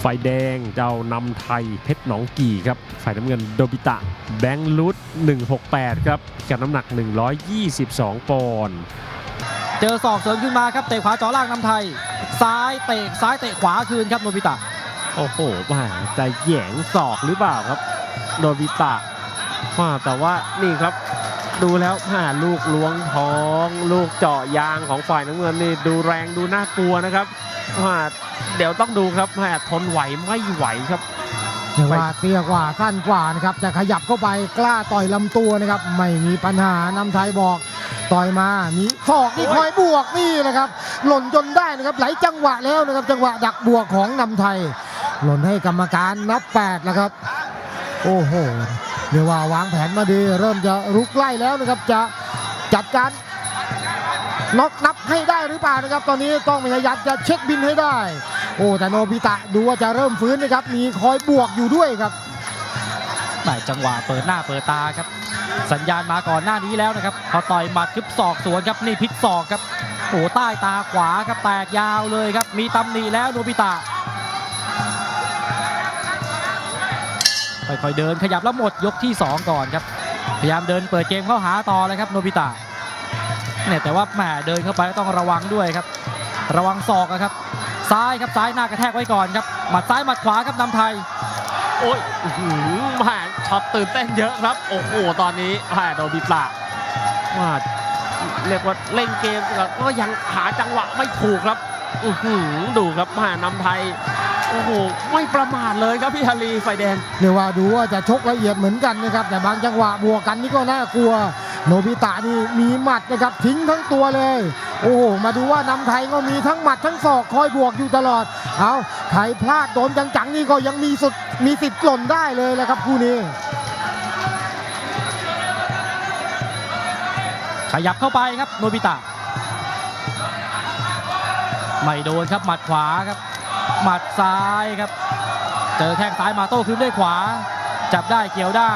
ไฟแดงเจ้านำไทยเพชรหนองกี่ครับฝ่ายน้ำเงินโดบิตะแบงค์ลุด168 ครับกับน้ำหนัก 122 ปอนด์เจอศอกเสริมขึ้นมาครับเตะขวาเจ่อล่างนำไทย ซ้ายเตะซ้ายเตะขวาคืนครับโนบิตะ โอ้โหว่าจะแหยงศอกหรือเปล่าครับโดบิตะว่าแต่ว่านี่ครับ ดูแล้วผ่าลูกล้วงท้อง ลูกเจาะยางของฝ่ายน้ำเงินนี่ดูแรงดูน่ากลัวนะครับว่า เดี๋ยวต้องดูครับแม่ทนไหวไม่ไหวครับเรียกว่าเตี้ยกว่าสั้นกว่านะครับจะขยับเข้าไปกล้าต่อยลำตัวนะครับ ไม่มีปัญหานำไทยบอกต่อยมามีศอกนี่โอ้ยคอยบวกนี่นะครับ หล่นจนได้นะครับไหลจังหวะแล้วนะครับ จังหวะดักบวกของนำไทย หล่นให้กรรมการนับแปดแล้วครับ โอ้โหเรียกว่าวางแผนมาดี เริ่มจะรุกไล่แล้วนะครับจะจัดการ น็อกนับให้ได้หรือเปล่านะครับ ตอนนี้ต้องพยายามจะเช็คบินให้ได้ โอ้แต่โนบิตะดูว่าจะเริ่มฟื้นนะครับ มีคอยบวกอยู่ด้วยครับแหม่จังหวะเปิดหน้าเปิดตาครับ สัญญาณมาก่อนหน้านี้แล้วนะครับพอต่อยหมัดคึบศอกสวนครับนี่พลิกศอกครับโอ้ใต้ตาขวาครับแตกยาวเลยครับ มีตำหนิแล้วโนบิตะค่อยๆเดินขยับแล้วหมดยกที่ 2 ก่อนครับ พยายามเดินเปิดเกมเข้าหาต่อเลยครับโนบิตะ เนี่ยแต่ว่าแหมเดินเข้าไปก็ต้องระวังด้วยครับ ระวังศอกอะครับ ซ้ายครับซ้ายหน้ากระแทกไว้ก่อนครับหมัดซ้ายหมัดขวาครับนำไทย โอ้ยอื้อหือแม่ช็อตตื่นเต้นเยอะครับ โอ้โห ตอนนี้แม่โดบิตะว่าเรียกว่าเล่นเกมก็ยังหาจังหวะไม่ถูกครับ อื้อหือดูครับแม่นำไทย โอ้โห ไม่ประมาทเลยครับพี่ฮารีไฟแดง เรียกว่าดูว่าจะชกละเอียดเหมือนกันนะครับ แต่บางจังหวะบวกกันนี่ก็น่ากลัว โนบิตะนี่มีหมัดนะครับทิ้งทั้งตัวเลย โอ้โหมาดูว่านำไทยก็มีทั้งหมัดทั้งศอกคอยบวกอยู่ตลอด เอาใครพลาดโดนจังๆนี่ก็ยังมีสุดมีสิทธิ์หล่นได้เลยแหละครับคู่นี้ ขยับเข้าไปครับโนบิตะไม่โดนครับหมัดขวาครับ หมัดซ้ายครับ เจอแข้งซ้ายมาโต้คืนด้วยขวา จับได้เกี่ยวได้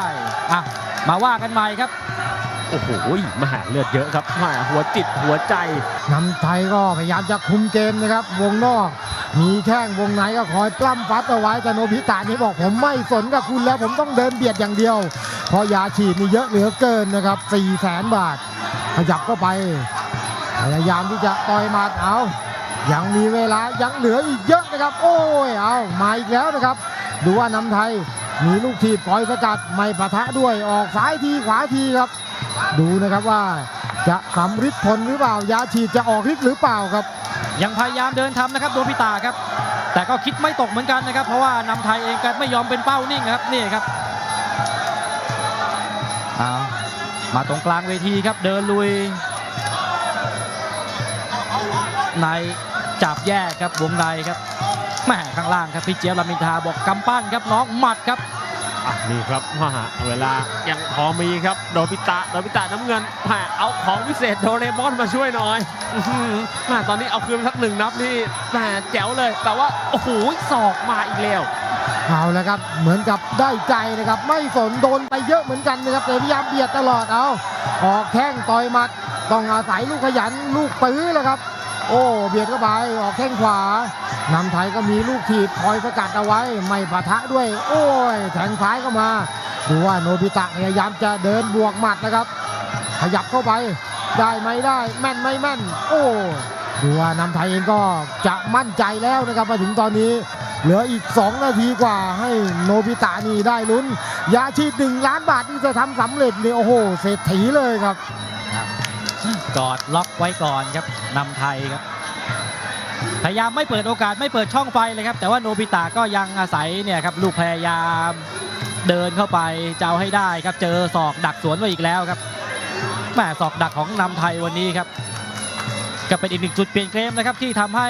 อะมาว่ากันใหม่ครับ โอ้โหมาหาเลือดเยอะครับมาหัวจิตหัวใจนำไทยก็พยายามจะคุมเกมนะครับ วงนอก มีแข้งวงในก็คอยปล้ำฟัดเอาไว้แต่โนบิตะนี่บอกผมไม่สนกับคุณแล้วผมต้องเดินเบียดอย่างเดียว เพราะยาฉีดนี่เยอะเหลือเกินนะครับ4 0 0แสนบาท ขยับเข้าไป พยายามที่จะต่อยมัดเอายังมีเวลายังเหลืออีกเยอะนะครับ โอ้ยเอามาอีกแล้วนะครับ ดูว่านำไทย มีลูกทีบปล่อยสกัดไม่ปะทะด้วยออกซ้ายทีขวาทีครับ ดูนะครับว่าจะสำฤทธิ์ผลหรือเปล่ายาฉีดจะออกฤทธิ์หรือเปล่าครับ ยังพยายามเดินทำนะครับโนบิตะครับ แต่ก็คิดไม่ตกเหมือนกันนะครับ เพราะว่านำไทยเองก็ไม่ยอมเป็นเป้านิ่งครับนี่ครับามาตรงกลางเวทีครับเดินลุยในจับแยกครับวงในครับ แหม่ข้างล่างครับพี่เจี๊ยบลามินทาบอกกำปั้นครับน้องหมัดครับอะนี่ครับว่าเวลายังพอมีครับโดบิตะโดบิตะน้ำเงินแหมเอาของพิเศษโดเรมอนมาช่วยหน่อยอื้อหือแหมตอนนี้เอาคืนสักหนึ่งนับนี่แหมแจ๋วเลย แต่ว่าโอ้โหศอกมาอีกแล้วเอาแล้วครับเหมือนกับได้ใจนะครับ ไม่สนโดนไปเยอะเหมือนกันนะครับแต่พยายามเบียดตลอดเอาออกแข้งต่อยหมัดต้องอาศัยลูกขยันลูกปื้อแล้วครับ โอ้เบียดเข้าไปออกแข้งขวา นำไทยก็มีลูกถีบคอยสกัดเอาไว้ ไม่ปะทะด้วย โอ้ยแทงซ้ายเข้ามา ดูว่าโนบิตะพยายามจะเดินบวกหมัดนะครับ ขยับเข้าไปได้ไม่ได้แม่นไม่แม่น โอ้ดูว่านำไทยเองก็จะมั่นใจแล้วนะครับมาถึงตอนนี้ เหลืออีก 2 นาทีกว่าให้โนบิตะนี่ได้ลุ้น ยาชีดหนึ่งล้านบาทที่จะทำสำเร็จนี่โอ้โหเศรษฐีเลยครับกอดล็อกไว้ก่อนครับนำไทยครับ พยายามไม่เปิดโอกาสไม่เปิดช่องไฟเลยครับ แต่ว่าโนบิตะก็ยังอาศัยเนี่ยครับลูกพยายามเดินเข้าไปจะเอาให้ได้ครับเจอศอกดักสวนไว้อีกแล้วครับแม่ศอกดักของนำไทยวันนี้ครับก็เป็นอีกหนึ่งจุดเปลี่ยนเกมนะครับที่ทำให้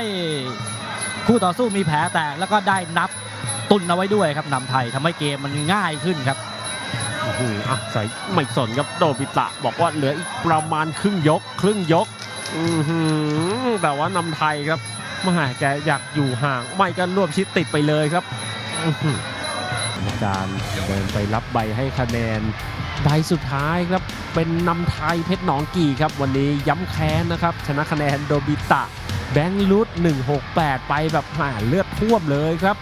คู่ต่อสู้มีแผลแตกแล้วก็ได้นับตุนเอาไว้ด้วยครับนำไทยทำให้เกมมันง่ายขึ้นครับอ้โหอะใส่ไม่สนครับโดบิตะบอกว่าเหลืออีกประมาณครึ่งยก ครึ่งยกอือหือแต่ว่านำไทยครับ มหาแกอยากอยู่ห่าง ไม่ก็รวบชิดติดไปเลยครับอื้อหือกรรมการเดินไปรับใบให้คะแนนใบสุดท้ายครับเป็นนำไทยเพชรหนองกี่ครับ วันนี้ย้ำแค้นนะครับ ชนะคะแนนโดบิตะ แบงค์ลุด168 ไปแบบหาเลือดท่วมเลยครับ